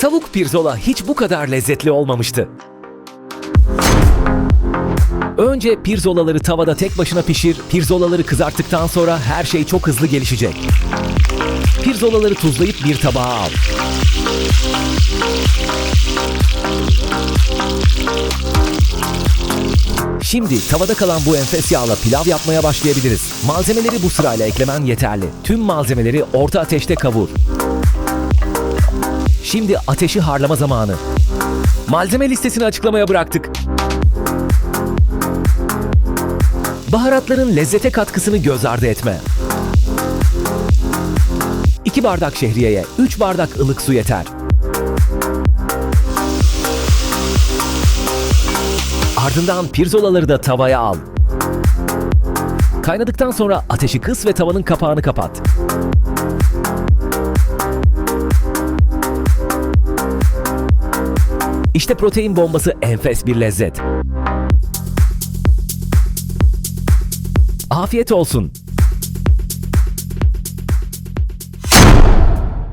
Tavuk pirzola hiç bu kadar lezzetli olmamıştı. Önce pirzolaları tavada tek başına pişir, pirzolaları kızarttıktan sonra her şey çok hızlı gelişecek. Pirzolaları tuzlayıp bir tabağa al. Şimdi tavada kalan bu enfes yağla pilav yapmaya başlayabiliriz. Malzemeleri bu sırayla eklemen yeterli. Tüm malzemeleri orta ateşte kavur. Şimdi ateşi harlama zamanı. Malzeme listesini açıklamaya bıraktık. Baharatların lezzete katkısını göz ardı etme. 2 bardak şehriyeye 3 bardak ılık su yeter. Ardından pirzolaları da tavaya al. Kaynadıktan sonra ateşi kıs ve tavanın kapağını kapat. İşte protein bombası enfes bir lezzet. Afiyet olsun.